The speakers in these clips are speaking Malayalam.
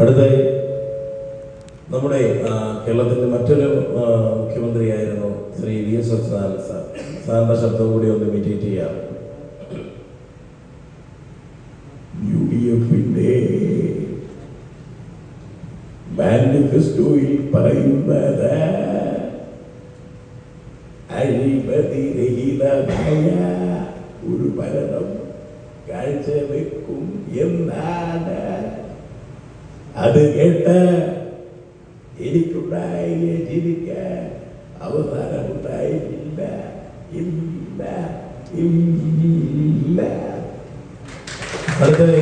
അടുത്തായി നമ്മുടെ കേരളത്തിന്റെ മറ്റൊരു മുഖ്യമന്ത്രിയായിരുന്നു Shri V S Satyanarayana sir. സാറിന്റെ ശബ്ദം കൂടി ഒന്ന് ഇമിറ്റേറ്റ് ചെയ്യാം. യു ഡി എഫിന്റെ മാനിഫെസ്റ്റോയിൽ പറയുന്നത് അഴിമതിരഹിതമായ ഒരു ഭരണം കാഴ്ചവെക്കും എന്നാണ്. അത് കേട്ട് എനിക്കുണ്ടായ ചിരിക്ക് അവസാനമുണ്ടായില്ല ഇല്ല ഇല്ല അടുത്തത്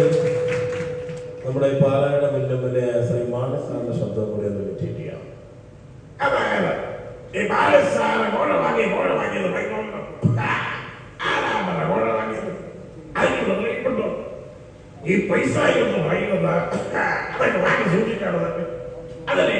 നമ്മുടെ പാലായുടെ മുന്നമ്പിലെ ശ്രീ മാനസാറിന്റെ ശബ്ദം കൂടി ഒന്ന് ഇമിറ്റേറ്റ് ചെയ്യാം അതായത് ഈ ബാലസാറ് കോഴ വാങ്ങി കോഴ വാങ്ങിയത് ഈ പൈസ എന്ന് പറയുന്നത് അതൊക്കെ വാങ്ങി സൂക്ഷിക്കാണത് അതല്ലേ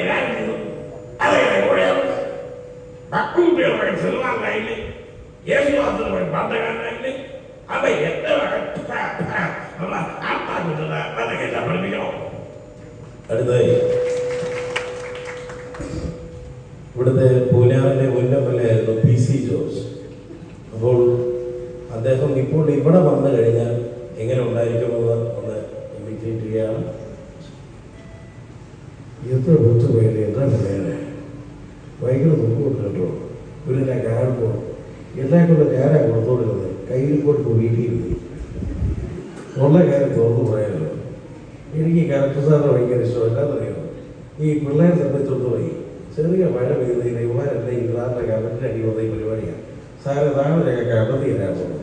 ഇവിടുത്തെ പൂനാവിന്റെ മുന്നമല്ലായിരുന്നു പി സി ജോർജ്. അപ്പോൾ അദ്ദേഹം ഇപ്പോൾ ഇവിടെ വന്നു കഴിഞ്ഞാൽ എങ്ങനെ ഉണ്ടായിരിക്കുമെന്ന് ഒന്ന് ഇമിറ്റേറ്റ് ചെയ്യാണ് എത്ര പത്ത് പേര് എന്താ പറയാനെ ഭയങ്കര ദുഃഖമുണ്ട് കേട്ടോ. ഇവരെന്നെ കാണുമ്പോൾ എല്ലാം കൊണ്ട് നേരെ കൊടുത്തോടുന്നത് കയ്യിൽ കൊണ്ട് വീട്ടിയിരുന്നു ഉള്ള കാര്യം തുറന്നു പോയാലോ എനിക്ക് കറക്റ്റ് സാറിന് ഭയങ്കര ഇഷ്ടം എന്താണെന്നറിയാമോ ഈ പിള്ളേരെ സംബന്ധിച്ചിടത്തോളം ചെറിയ മഴ പെയ്യുന്നതിന് ഇവന്മാരെല്ലാം ഈ സാറിന്റെ കറക്റ്റ് അടി വന്ന ഈ പരിപാടിയാണ്. സാറ് താഴെ കണ്ടെത്തി തരാൻ പോകുന്നത്.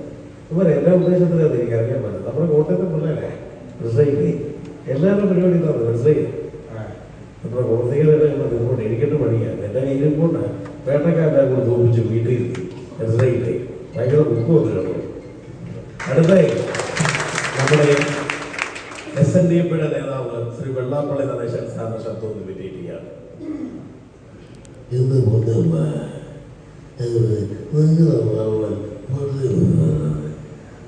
ഇവരെല്ലാ ഉദ്ദേശത്തിലാണ് എനിക്ക് അറിയാൻ പറ്റും നമ്മുടെ കോട്ടയത്തെ പിള്ളേരെ റിസൈഡ് എല്ലാവരും പരിപാടി ഇതാണ് റിസൈഡ് നമ്മുടെ കുളത്തികളെല്ലാം റിപ്പോർട്ട് എനിക്കിട്ട് പണിയാണ് എന്റെ കയ്യിൽ കൊണ്ട് വേട്ടക്കാരെല്ലാം കൂടെ തോപ്പിച്ച് വീട്ടിൽ റിസൈഡ് ഭയങ്കര ദുഃഖമൊന്നും കേട്ടോ. അടുത്തായി നമ്മുടെ എസ് എൻ ഡി എഫിയുടെ നേതാവ് ശ്രീ വെള്ളാപ്പള്ളി നടേശൻ സാറിന് ശബ്ദം ഒന്ന്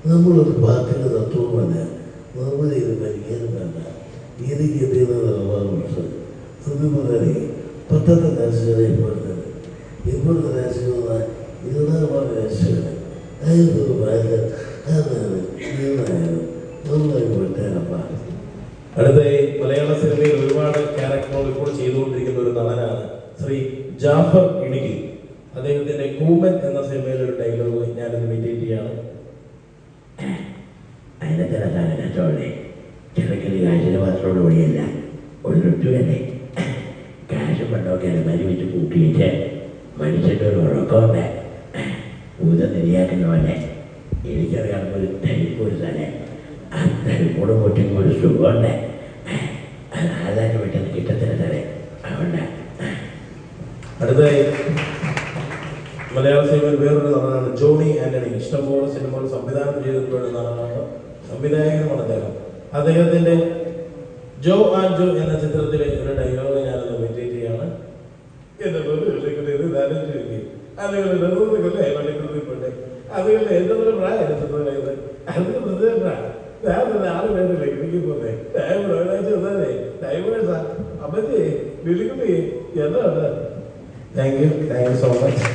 നമ്മളൊരു പാർട്ടിയുടെ തത്വമല്ല നമ്മളെ ഇത് ഭരിക്കാനും വേണ്ട. എനിക്ക് എന്തെങ്കിലും സത്യം പറഞ്ഞാലേ പത്തത്തെ രാഷ്ട്രീയത ഇപ്പോഴത്തെ. ഇപ്പോഴത്തെ രാഷ്ട്രീയത ഇരുന്നാമാണ് രാഷ്ട്രീയമാണ് അതൊരു ഭാര്യ അതാണ് വിട്ടേനപ്പാ അടുത്തായി മലയാള സിനിമയിൽ ഒരുപാട് ക്യാരക്ടറുകൾ ഇപ്പോൾ ചെയ്തുകൊണ്ടിരിക്കുന്ന ഒരു നടനാണ് ശ്രീ ജാഫർ ഇടുക്കി. അദ്ദേഹത്തിന്റെ കൂമൻ എന്ന സിനിമയിലെ ഒരു ഡയലോഗ് ഞാൻ മെയിന്റെയിൻ ചെയ്യാണ്. അതിനെ തിരക്കാണ് കച്ചവടേ ചെറുക്കൽ കാശിന് മാത്രത്തോട് കൂടിയല്ല ഒരു തന്നെ കാശ് പണ്ടൊക്കെ മരി വെച്ച് കൂട്ടിയിട്ട് മനുഷ്യന്റെ ഒരു ഉറക്കമുണ്ട് ഭൂതം നിര്യാക്കുന്ന പോലെ എനിക്കറിയാം ഒരു തരിപ്പ് ഒരു സ്ഥലം ആ തരിപ്പോട് പൊട്ടിക്കുമ്പോൾ ഒരു സുഖമുണ്ട്. അത് ആധാരം പെട്ടെന്ന് കിട്ടത്തില്ല തന്നെ അതുകൊണ്ട് അടുത്തായി മലയാള സിനിമയിൽ വേറൊരു നടനാണ് ജോണി ആന്റണി. ഇഷ്ടംപോലെ സിനിമകൾ സംവിധാനം ചെയ്തിട്ടുള്ള നടനാണ് സംവിധായകനുമാണ് അദ്ദേഹം. അദ്ദേഹത്തിന്റെ ജോ ആൻഡ് ജോ എന്ന ചിത്രത്തിലെ ഒരു ഡയലോഗ് ഞാൻ ഒരു പ്രായം അത് ഞാൻ ആൾ വേണ്ടില്ല എനിക്ക് പോന്നെ ടൈം ഒരാഴ്ച വന്നാലേ ടൈം അമ്മച്ചി വിളിക്കുമ്പോ എന്താണ് thank you thank you so much